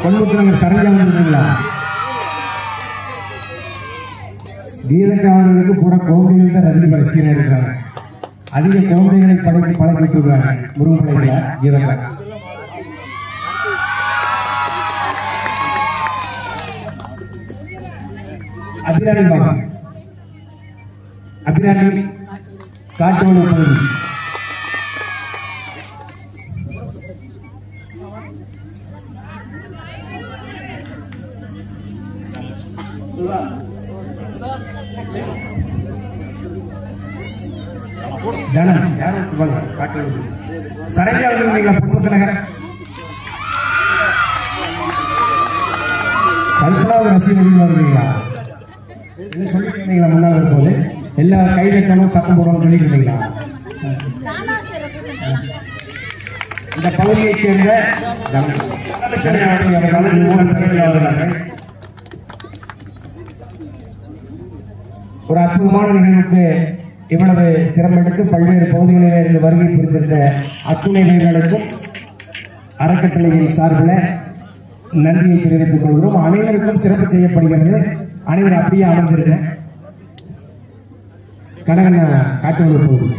கொல்முத்துநகர் சரஞ்சா வந்திருக்கீங்களா கீதக்கா அவர்களுக்கு பூரா குழந்தைகள் தான் ரஜினி ரசிகராக இருக்கிறாங்க அதிக குழந்தைகளை படைக்கு பழக்கி விட்டுருக்காங்க முருகன் படைக்கல கீதக்கா அபிராமி பாபா. அபிராமி காட்டோடு பகுதி. தனம் யாரும் வாங்க காட்டோடு சரஞ்சா வந்துருந்தீங்களா பொன்முத்த நகர் கல்பனாவு ரசிகர்கள் வருவீங்களா? இது சொல்லிட்டு இருந்தீங்களா முன்னால் வரும்போது எல்லா கை தட்டணும் சத்தம் போடணும்னு சொல்லிட்டு இருந்தீங்களா இந்த பகுதியைச் சேர்ந்த தனலட்சுமி அவர்கள் ஒரு அற்புதமான நிகழ்வுக்கு இவ்வளவு சிரமெடுத்து பல்வேறு பகுதிகளில் இருந்து வருகை புரிந்திருந்த அத்துணை வீரர்களுக்கும் அறக்கட்டளையின் சார்பில் நன்றியை தெரிவித்துக் கொள்கிறோம். அனைவருக்கும் சிறப்பு செய்யப்படுகிறது. அனைவரும் அப்படியே அமர்ந்திருக்க கனகண்ண காட்டுவது போகுது.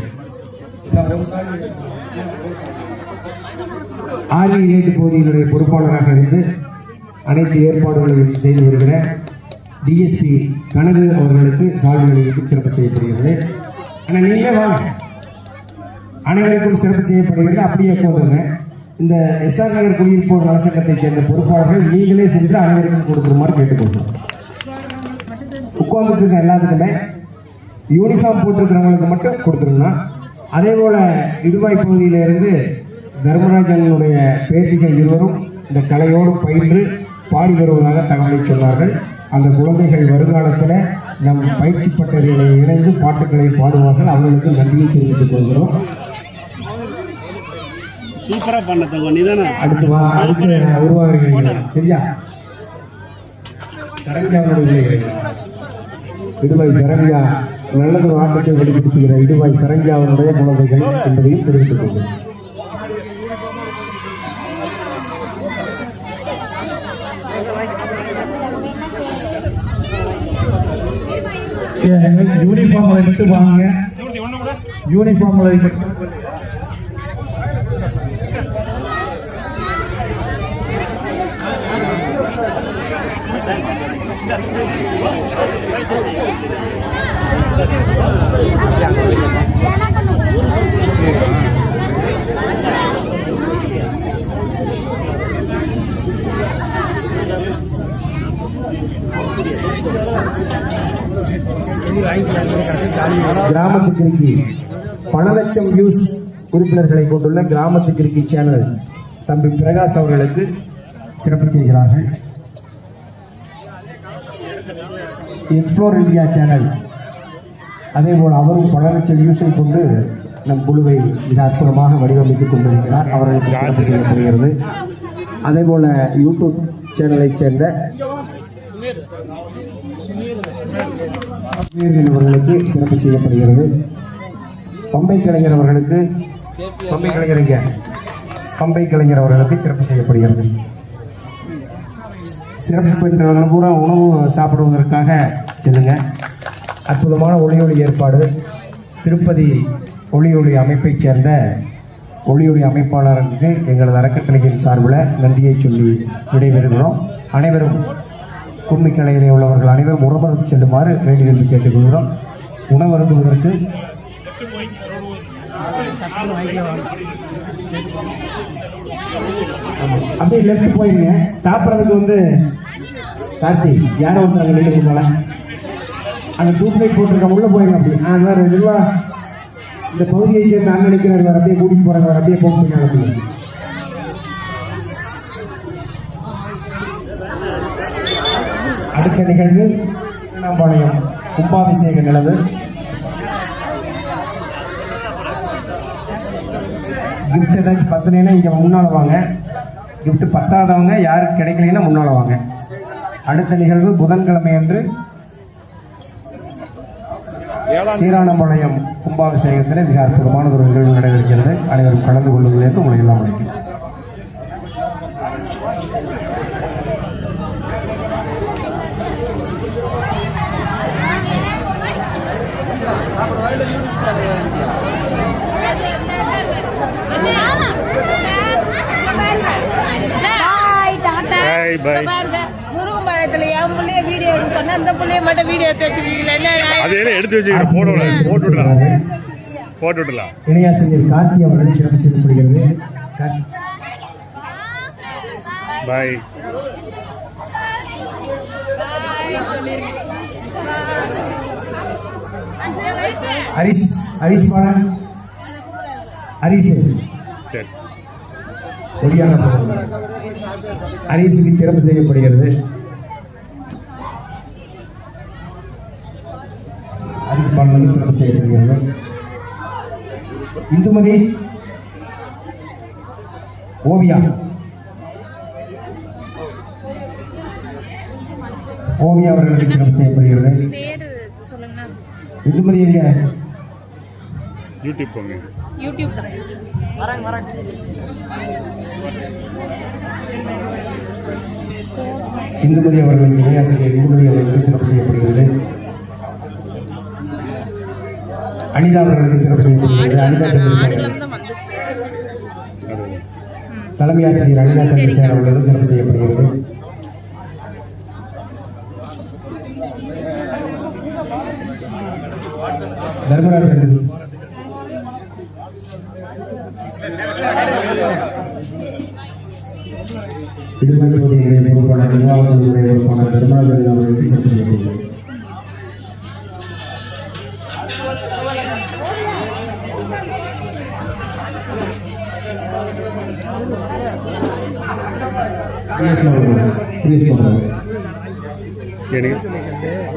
ஆரிய ஏட்டு பகுதியினுடைய பொறுப்பாளராக இருந்து அனைத்து ஏற்பாடுகளையும் செய்து வருகிறேன். டிஎஸ்பி கனகு அவர்களுக்கு சால்வை வழங்கி சிறப்பு செய்யப்படுகிறது. ஆனால் நீங்களே வாங்க. அனைவருக்கும் சிறப்பு செய்யப்படுகிறது. அப்படியே போதுங்க இந்த எஸ்ஆர் நகர் குடியிருப்போர் நலசங்கத்தைச் சேர்ந்த பொறுப்பாளர்கள் நீங்களே சென்று அனைவருக்கும் கொடுக்குமாறு கேட்டுக்கொள்கிறோம் உட்கார்ந்துட்டு இருக்க எல்லாத்துக்குமே யூனிஃபார்ம் போட்டிருக்கிறவங்களுக்கு மட்டும் கொடுத்துருங்கண்ணா அதே போல இடுவாய் பகுதியிலிருந்து தர்மராஜனுடைய பேத்திகள் இருவரும் இந்த கலையோடு பயின்று பாடி வருவதாக தகவலை சொன்னார்கள். அந்த குழந்தைகள் வருங்காலத்தில் நம் பயிற்சி பட்டறைகளை இணைந்து பாட்டுக்களை பாடுவார்கள். அவர்களுக்கு நன்றியை தெரிவித்துக் கொள்கிறோம். சூப்பரா பண்ண தங்க நீ தானே அடுத்து வா அடுத்து உருவாகிறீர்கள். சரியா? சரஞ்சாவுடைய இடுவாய் சரண்யா நல்லது ஆட்டத்தை வெளிப்படுத்துகிற இடுவாய் சரண்யாவினுடைய குழந்தைகள் என்பதையும் தெரிவித்துக் கொள்கிறேன் யூனிஃபார்ம் அதை மட்டும் வாங்க யூனிஃபார்ம் அதை மட்டும் கிராமத்து கிரிக்கி பல லட்சம் வியூஸ் உறுப்பினர்களை கொண்டுள்ள கிராமத்து கிரிக்கி சேனல் தம்பி பிரகாஷ் அவர்களுக்கு சிறப்பு செய்கிறார்கள். எக்ஸ்ப்ளோர் இந்தியா சேனல் அதே போல் அவரும் பல லட்சம் வியூஸை கொண்டு நம் குழுவை மிக அற்புதமாக வடிவமைத்துக் கொண்டிருக்கிறார். அவர்களுக்கு சிறப்பு செய்யப்படுகிறது. அதே போல் யூடியூப் சேனலைச் சேர்ந்த வீரர்கள் அவர்களுக்கு சிறப்பு செய்யப்படுகிறது. பம்பை கலைஞர் அவர்களுக்கு பம்பை கலைஞர் பம்பை கலைஞர் அவர்களுக்கு சிறப்பு செய்யப்படுகிறது. சிறப்பு பெற்றவர்கள் பூரா உணவு சாப்பிடுவதற்காக செல்லுங்க. அற்புதமான ஒளியொலி ஏற்பாடு. திருப்பதி ஒளியொலி அமைப்பைச் சேர்ந்த ஒளியொலி அமைப்பாளருக்கு எங்களது அறக்கட்டளையின் சார்பில் நன்றியை சொல்லி விடைபெறுகிறோம். அனைவரும் கும்மிக்கலையிலே உள்ளவர்கள் அனைவரும் உறவருந்து செல்லுமாறு வேண்டுகோள் கேட்டுக்கொள்கிறோம். உணவருந்துவதற்கு ஆமாம். அப்படியே லெஃப்ட் போயிருங்க. சாப்பிட்றதுக்கு வந்து கார்த்தி யாரோ வந்து அங்கே நின்று போல. அந்த டூப்லைட் போட்டிருக்க உள்ளே போயிருங்க அப்படி ஆ சார் இதுவா இந்த பகுதியை சேர்ந்து அங்கே அப்படியே கூட்டிகிட்டு போகிறாங்க வேறு அப்படியே போக போய் அடுத்த நிகழ்வு திருவண்ணாம்பாளையம் கும்பாபிஷேக நிலவு. கிஃப்ட் ஏதாச்சும் பத்தலைன்னா இங்கே முன்னால் வாங்க. கிஃப்ட் பத்தாதவங்க யாருக்கு கிடைக்கலைன்னா முன்னால் வாங்க. அடுத்த நிகழ்வு புதன்கிழமை அன்று சீரானம்பாளையம் கும்பாபிஷேகத்தில் மிக அற்புதமான ஒரு நிகழ்வு நடைபெறுகிறது. அனைவரும் கலந்து கொள்ளுங்கள் என்று உங்களை எல்லாம் அழைக்கிறேன். என் புள்ளைய வீடியோ எடுக்க சொன்னா இந்த புள்ளைய மட்டும் வீடியோ எடுத்து வச்சிருக்கீங்களா என்ன அது என்ன எடுத்து வச்சுக்கிற? போட்டோல போட்டு விடலாம் போட்டு விடலாம் இணையாசிரியர் கார்த்தி அவர்கள் சிறப்பு செய்யப்படுகிறது பாய் ஹரிஷ் ஹரிஷ் பாலன் ஹரிஷ். சரி. சிறப்பு செய்யப்படுகிறது. பாலனுக்கு சிறப்பு செய்யப்படுகிறது இந்துமதி ஓவியா. ஓவியா அவர்களுக்கு சிறப்பு செய்யப்படுகிறது. பேரு சொல்லுங்க இந்துமதி எங்க? யூடியூப் போங்க. யூடியூப் தான். வரேங்க வரேங்க இந்துமதி அவர்களுக்கு இணையாசிரியர் இந்துமதி அவர்களுக்கு சிறப்பு செய்யப்படுகிறது. அனிதா அவர்களுக்கு சிறப்பு செய்யப்படுகிறது அனிதா சந்திரசேகர். தலைமை ஆசிரியர் அனிதா சந்திரசேகர் அவர்களுக்கு சிறப்பு செய்யப்படுகிறது. தர்மராஜன் விடுமுறை பகுதியினுடைய பொறுப்பாளர் நிர்வாகத்தினுடைய பொறுப்பாளர் தர்மராஜன் அவர்களுக்கு சிறப்பு செய்யப்படுகிறது.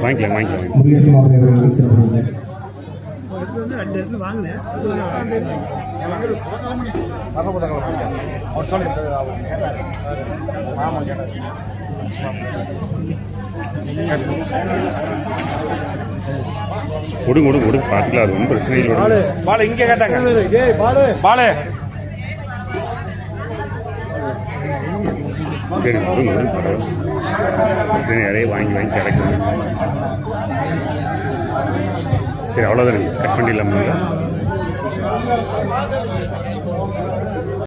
வாங்கிக்கலாம் வாங்கிக்கலாம் செய்யப்படுகிறது கொடுங்க கொடுங்க கொடுங்க. பார்த்துக்கலாம் அது ஒன்றும் பிரச்சனை இல்லை. பாலு பாலு இங்க கேட்டாங்க. பாலு. பாலு. சரி வரும் கொடுங்க பரவாயில்ல. பிரச்சனை நிறைய வாங்கி வாங்கி கிடைக்கும். சரி அவ்வளோதான் கட் பண்ணிடலாமா?